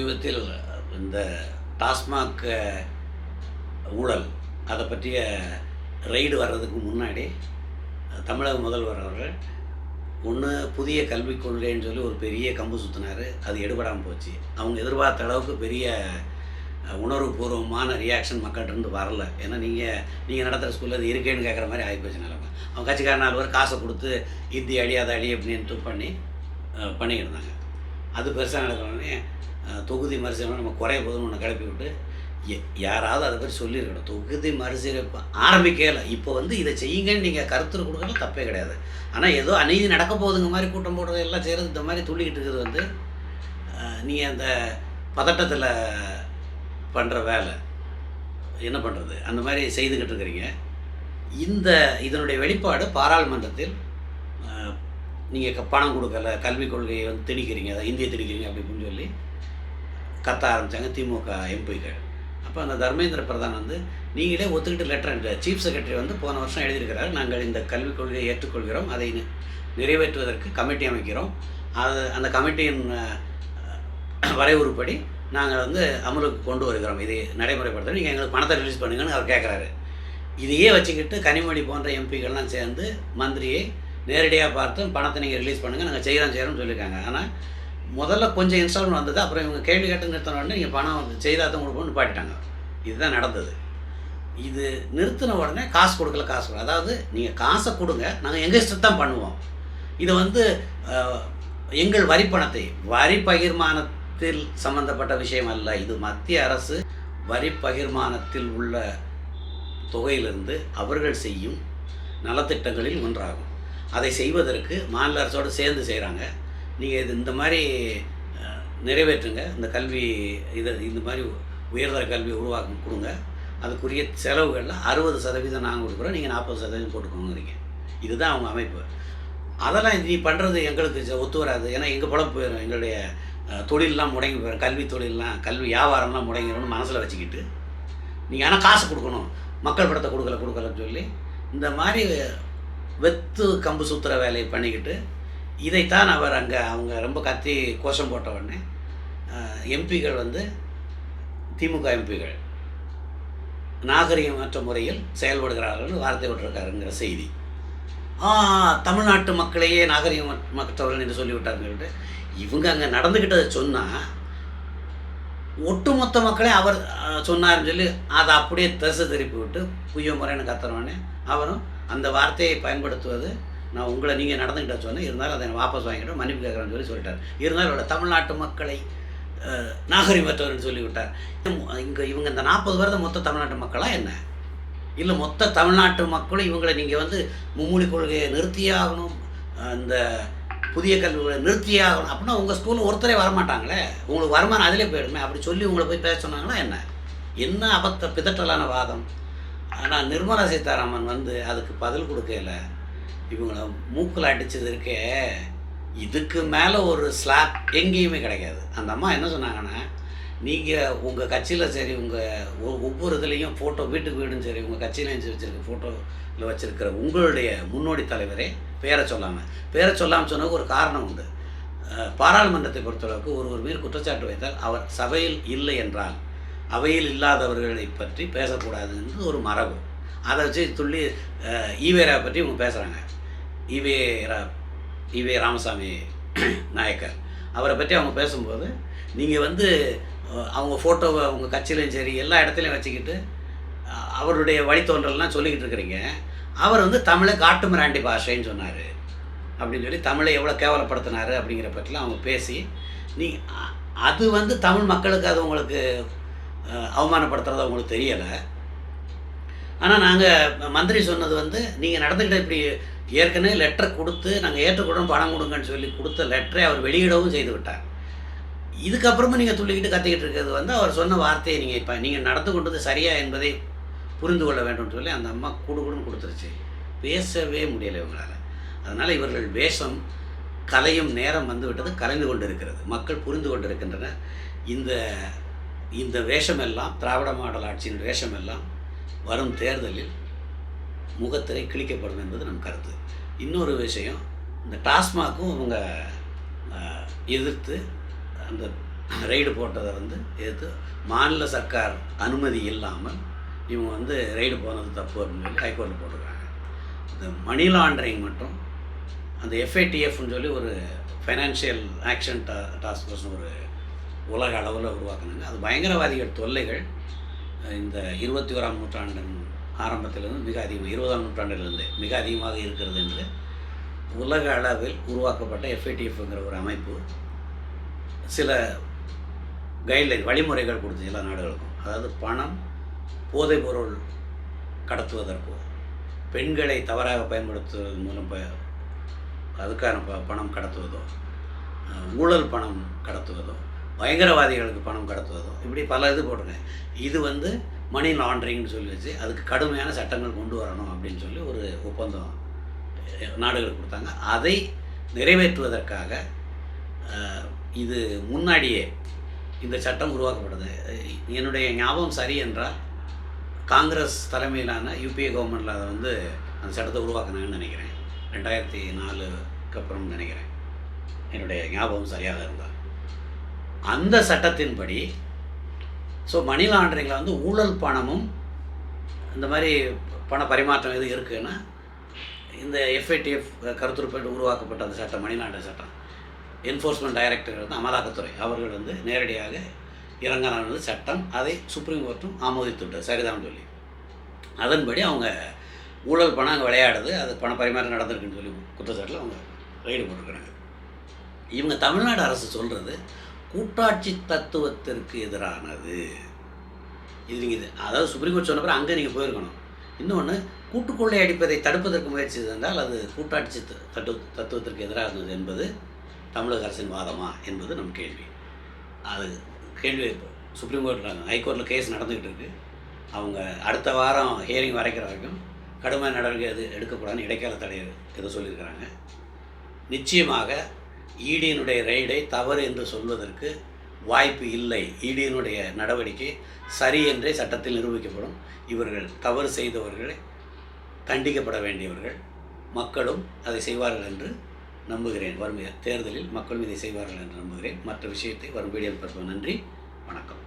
சமீபத்தில் இந்த டாஸ்மாக் ஊழல் அதை பற்றிய ரெய்டு வர்றதுக்கு முன்னாடி தமிழக முதல்வர் அவர்கள் ஒன்று புதிய கல்விக் கொள்கைன்னு சொல்லி ஒரு பெரிய கம்பு சுற்றினார் அது எடுபடாமல் போச்சு. அவங்க எதிர்பார்த்த அளவுக்கு பெரிய உணர்வுபூர்வமான ரியாக்ஷன் மக்கள்கிட்டருந்து வரல. ஏன்னா நீங்கள் நீங்கள் நடத்துகிற ஸ்கூலில் அது இருக்கேன்னு கேட்குற மாதிரி ஆகிப்போச்சு நிலமை. அவங்க கட்சிக்கார நாலு பேர் காசை கொடுத்து இந்தி அடி அதை அடி அப்படின்ட்டு பண்ணி பண்ணிக்கிட்டு இருந்தாங்க. அது பெருசாக நடக்கணுன்னே தொகுதி மறுசீரமை நம்ம குறைய போதும்னு ஒன்று கிளப்பி விட்டு யாராவது அதை பற்றி சொல்லியிருக்கணும். தொகுதி மறுசீரமைப்பு ஆரம்பிக்கல இப்போ வந்து இதை செய்யுங்கன்னு நீங்கள் கருத்து கொடுக்கறது தப்பே கிடையாது. ஆனால் ஏதோ அநீதி நடக்க போகுதுங்க மாதிரி கூட்டம் போடுறது எல்லாம் செய்கிறது இந்த மாதிரி துள்ளிக்கிட்டு இருக்கிறது வந்து நீங்கள் அந்த பதட்டத்தில் பண்ணுற வேலை. என்ன பண்ணுறது அந்த மாதிரி செய்துக்கிட்டு இருக்கிறீங்க. இந்த இதனுடைய வெளிப்பாடு பாராளுமன்றத்தில் நீங்கள் பணம் கொடுக்கல கல்விக் கொள்கையை வந்து திணிக்கிறீங்க அதை இந்திய திணிக்கிறீங்க அப்படி அப்படின்னு சொல்லி கத்த ஆரம்பித்தாங்க திமுக எம்பிக்கள். அப்போ அந்த தர்மேந்திர பிரதான் வந்து நீங்களே ஒத்துக்கிட்டு லெட்டர் சீஃப் செக்ரட்டரி வந்து போன வருஷம் எழுதியிருக்கிறார். நாங்கள் இந்த கல்விக் கொள்கையை ஏற்றுக்கொள்கிறோம். அதை நிறைவேற்றுவதற்கு கமிட்டி அமைக்கிறோம். அது அந்த கமிட்டியின் வரைவுறுப்படி நாங்கள் வந்து அமலுக்கு கொண்டு வருகிறோம். இதை நடைமுறைப்படுத்த. நீங்கள் எங்களுக்கு பணத்தை ரிலீஸ் பண்ணுங்கன்னு அவர் கேட்குறாரு இதையே வச்சுக்கிட்டு கனிமொழி போன்ற எம்பிக்கள்லாம் சேர்ந்து மந்திரியை நேரடியாக பார்த்து பணத்தை நீங்கள் ரிலீஸ் பண்ணுங்கள் நாங்கள் செய்கிறோம் செய்கிறோம்னு சொல்லியிருக்காங்க. ஆனால் முதல்ல கொஞ்சம் இன்ஸ்டால்மெண்ட் வந்தது அப்புறம் இவங்க கேள்வி கேட்டு நிறுத்தின உடனே நீங்கள் பணம் வந்து செய்தால் தான் கொடுப்போம்னு பாட்டிட்டாங்க இதுதான் நடந்தது. இது நிறுத்தின உடனே காசு கொடுக்கல காசு கொடுக்கல. அதாவது நீங்கள் காசை கொடுங்க நாங்கள் எங்கள் இஷ்டத்தை தான் பண்ணுவோம். இது வந்து எங்கள் வரி பணத்தை வரி பகிர்மானத்தில் சம்பந்தப்பட்ட விஷயம் அல்ல. இது மத்திய அரசு வரி பகிர்மானத்தில் உள்ள தொகையிலிருந்து அவர்கள் செய்யும் நலத்திட்டங்களில் ஒன்றாகும். அதை செய்வதற்கு மாநில அரசோடு சேர்ந்து செய்கிறாங்க நீங்கள் இது இந்த மாதிரி நிறைவேற்றுங்க. இந்த கல்வி இதை இந்த மாதிரி உயர்தர கல்வி உருவாக்க கொடுங்க. அதுக்குரிய செலவுகளில் அறுபது சதவீதம் நாங்கள் கொடுக்குறோம். நீங்கள் நாற்பது சதவீதம் போட்டுக்கோங்கிறீங்க. இதுதான் அவங்க அமைப்பு. அதெல்லாம் நீ பண்ணுறது எங்களுக்கு ஒத்து வராது. ஏன்னா எங்கள் பழப்பு போயிடும் எங்களுடைய தொழிலெலாம் முடங்கி போயிடும் கல்வி தொழிலெலாம் கல்வி வியாபாரம்லாம் முடங்கிடும்னு மனசில் வச்சுக்கிட்டு நீங்கள் ஆனால் காசு கொடுக்கணும். மக்கள் படத்தை கொடுக்கல கொடுக்கலன்னு சொல்லி இந்த மாதிரி வெத்து கம்பு சுத்துற வேலையை பண்ணிக்கிட்டு இதைத்தான் அவர் அங்கே அவங்க ரொம்ப கத்தி கோஷம் போட்ட உடனே எம்பிகள் வந்து திமுக எம்பிகள் நாகரிகமற்ற முறையில் செயல்படுகிறார்கள் வார்த்தை விட்டுருக்காருங்கிற செய்தி. ஆ தமிழ்நாட்டு மக்களையே நாகரிகமற்றவர்கள் என்று சொல்லிவிட்டாருன்னு சொல்லிட்டு இவங்க அங்கே நடந்துக்கிட்டதை சொன்னால் ஒட்டுமொத்த மக்களே அவர் சொன்னார்னு சொல்லி அதை அப்படியே திசை திருப்பி விட்டு புய்ய முறைன்னு கத்துறவனே அவரும் அந்த வார்த்தையை பயன்படுத்துவது நான் உங்களை நீங்கள் நடந்துக்கிட்ட சொன்னேன். இருந்தாலும் அதை வாபஸ் வாங்கிட்டு மன்னிப்பு கேட்குறேன்னு சொல்லி சொல்லிட்டார். இருந்தாலும் இவரோட தமிழ்நாட்டு மக்களை நாகரிகத்தவர்னு சொல்லிவிட்டார். இங்கே இவங்க இந்த நாற்பது வருடம் மொத்த தமிழ்நாட்டு மக்களாக என்ன? இல்லை மொத்த தமிழ்நாட்டு மக்களும் இவங்களை நீங்கள் வந்து மும்மொழி கொள்கையை நிறுத்தியே ஆகணும் அந்த புதிய கல்விகளை நிறுத்தியே ஆகணும். அப்படின்னா உங்கள் ஸ்கூலில் ஒருத்தரே வரமாட்டாங்களே. உங்களுக்கு வருமானம் அதிலே போயிடுமே. அப்படி சொல்லி உங்களை போய் பேச சொன்னாங்கன்னா என்ன? என்ன அபத்த பிதற்றலான வாதம்? ஆனால் நிர்மலா சீதாராமன் வந்து அதுக்கு பதில் கொடுக்கல. இவங்களை மூக்கில் அடித்தது இருக்கே இதுக்கு மேலே ஒரு ஸ்லாப் எங்கேயுமே கிடைக்காது. அந்த அம்மா என்ன சொன்னாங்கன்னா நீங்கள் உங்கள் கட்சியில் சரி உங்கள் ஒவ்வொரு இதுலேயும் ஃபோட்டோ வீட்டுக்கு வீடும் சரி உங்கள் கட்சியிலையும் வச்சுருக்க ஃபோட்டோவில் வச்சுருக்கிற உங்களுடைய முன்னோடி தலைவரே பேரை சொல்லாமல் பேரை சொல்லாமல் சொன்னதுக்கு ஒரு காரணம் உண்டு. பாராளுமன்றத்தை பொறுத்தளவுக்கு ஒருவர் மீது குற்றச்சாட்டு வைத்தால் அவர் சபையில் இல்லை என்றால் அவையில் இல்லாதவர்களை பற்றி பேசக்கூடாதுன்றது ஒரு மரபு. அதை வச்சு துள்ளி ஈவேரா பற்றி இவங்க பேசுகிறாங்க ஈவே ரா ஈவே ராமசாமி நாயக்கர். அவரை பற்றி அவங்க பேசும்போது நீங்கள் வந்து அவங்க ஃபோட்டோவை அவங்க கட்சியிலையும் சரி எல்லா இடத்துலையும் வச்சுக்கிட்டு அவருடைய வழித்தோன்றல்லாம் சொல்லிக்கிட்டு இருக்கிறீங்க. அவர் வந்து தமிழை காட்டு மிராண்டி பாஷைன்னு சொன்னார். அப்படின்னு சொல்லி தமிழை எவ்வளோ கேவலப்படுத்தினாரு அப்படிங்கிற பற்றிலாம் அவங்க பேசி நீ அது வந்து தமிழ் மக்களுக்கு அது உங்களுக்கு அவமானப்படுத்துறது அவங்களுக்கு தெரியலை. ஆனால் நாங்கள் மந்திரி சொன்னது வந்து நீங்கள் நடந்துக்கிட்ட இப்படி ஏற்கனவே லெட்டர் கொடுத்து நாங்கள் ஏற்றுக்கொள்றோம் பணம் கொடுங்கன்னு சொல்லி கொடுத்த லெட்டரை அவர் வெளியிடவும் செய்து விட்டார். இதுக்கப்புறமும் நீங்கள் துள்ளிக்கிட்டு கத்திக்கிட்டு இருக்கிறது வந்து அவர் சொன்ன வார்த்தையை நீங்கள் இப்போ நீங்கள் நடந்து கொண்டது சரியா என்பதை புரிந்து கொள்ள வேண்டும்னு சொல்லி அந்த அம்மா குடுகுடுன்னு கொடுத்துருச்சு. பேசவே முடியலை இவங்களால். அதனால் இவர்கள் வேஷம் கலையும் நேரம் வந்து விட்டது கலைந்து கொண்டு இருக்கிறது மக்கள் புரிந்து கொண்டு இருக்கின்றனர் இந்த இந்த வேஷமெல்லாம் திராவிட மாடல் ஆட்சியின் வேஷமெல்லாம் வரும் தேர்தலில் முகத்திரை கிழிக்கப்படும் என்பது நம் கருத்து. இன்னொரு விஷயம் இந்த டாஸ்மாக்கும் அவங்க எதிர்த்து அந்த ரெய்டு போட்டதை வந்து எதிர்த்து மாநில சர்க்கார் அனுமதி இல்லாமல் இவங்க வந்து ரெய்டு போனது தப்பு அப்படின்னு சொல்லி ஹைகோர்ட்டில் போட்டிருக்காங்க. இந்த மணி லாண்டரிங் மட்டும் அந்த எஃப்ஐடிஎஃப்னு சொல்லி ஒரு ஃபைனான்ஷியல் ஆக்ஷன் டா டாஸ்க் ஃபோர்ஸ்னு ஒரு உலக அளவில் உருவாக்குனாங்க. அது பயங்கரவாதிகள் தொல்லைகள். இந்த இருபத்தி ஓராம் நூற்றாண்டின் ஆரம்பத்திலிருந்து மிக அதிகம் இருபதாம் நூற்றாண்டிலிருந்து மிக அதிகமாக இருக்கிறது என்று உலக அளவில் உருவாக்கப்பட்ட எஃப்ஐடிஎஃப்ங்கிற ஒரு அமைப்பு சில கைட்லைன் வழிமுறைகள் கொடுத்து எல்லா நாடுகளுக்கும். அதாவது பணம் போதைப்பொருள் கடத்துவதற்கோ பெண்களை தவறாக பயன்படுத்துவதன் மூலம் ப அதுக்கான ப பணம் கடத்துவதோ ஊழல் பணம் கடத்துவதோ பயங்கரவாதிகளுக்கு பணம் கடத்துவதும். இப்படி பல இது போட்டிருக்கேன். இது வந்து மணி லாண்ட்ரிங்னு சொல்லி வச்சு அதுக்கு கடுமையான சட்டங்கள் கொண்டு வரணும் அப்படின்னு சொல்லி ஒரு ஒப்பந்தம் நாடுகள் கொடுத்தாங்க. அதை நிறைவேற்றுவதற்காக இது முன்னாடியே இந்த சட்டம் உருவாக்கப்பட்டது. என்னுடைய ஞாபகம் சரி என்றால் காங்கிரஸ் தலைமையிலான யூபிஏ கவர்மெண்ட்டில் அதை வந்து அந்த சட்டத்தை உருவாக்குனாங்கன்னு நினைக்கிறேன். ரெண்டாயிரத்தி நாலுக்கு அப்புறம் நினைக்கிறேன். என்னுடைய ஞாபகம் சரியாக இருந்தால். அந்த சட்டத்தின்படி ஸோ மணி லாண்டரிங்கில் வந்து ஊழல் பணமும் இந்த மாதிரி பண பரிமாற்றம் எது இருக்குன்னா இந்த எஃப்ஐடிஎஃப் கருத்துருப்பட்டு உருவாக்கப்பட்ட அந்த சட்டம் மணி லாண்டர் சட்டம். என்ஃபோர்ஸ்மெண்ட் டைரக்டர் வந்து அமலாக்கத்துறை அவர்கள் வந்து நேரடியாக இறங்கலாம் சட்டம் அதை சுப்ரீம் கோர்ட்டும் ஆமோதித்து விட்டது சரிதான் சொல்லி. அதன்படி அவங்க ஊழல் பணம் அங்கே விளையாடுது அது பண பரிமாற்றம் நடந்திருக்குன்னு சொல்லி குற்றச்சாட்டில் அவங்க ரைடு போட்டிருக்கிறாங்க. இவங்க தமிழ்நாடு அரசு சொல்கிறது கூட்டாட்சி தத்துவத்திற்கு எதிரானது. இது நீங்கள் இது அதாவது சுப்ரீம் கோர்ட் சொன்ன அங்கே நீங்கள் போயிருக்கணும். இன்னொன்று கூட்டுக்கொள்ளை அடிப்பதை தடுப்பதற்கு முயற்சி இருந்தால் அது கூட்டாட்சி த- தத்துவத்திற்கு தத்துவத்திற்கு எதிரானது என்பது தமிழக அரசின் வாதமா என்பது நம் கேள்வி. அது கேள்வி சுப்ரீம் கோர்ட்டில் ஹைகோர்ட்டில் கேஸ் நடந்துக்கிட்டு இருக்கு. அவங்க அடுத்த வாரம் ஹியரிங் வரைக்கிற வரைக்கும் கடுமையான நடவடிக்கை எது எடுக்கக்கூடாதுன்னு இடைக்கால தடை எதை சொல்லியிருக்கிறாங்க. நிச்சயமாக ஈடியினுடைய ரெய்டை தவறு என்று சொல்வதற்கு வாய்ப்பு இல்லை. ஈடியினுடைய நடவடிக்கை சரி என்றே சட்டத்தில் நிரூபிக்கப்படும். இவர்கள் தவறு செய்தவர்கள் தண்டிக்கப்பட வேண்டியவர்கள் மக்களும் அதை செய்வார்கள் என்று நம்புகிறேன். வரும் தேர்தலில் மக்களும் இதை செய்வார்கள் என்று நம்புகிறேன். மற்ற விஷயத்தை வரும் வீடியோ பார்ப்போம் நன்றி. வணக்கம்.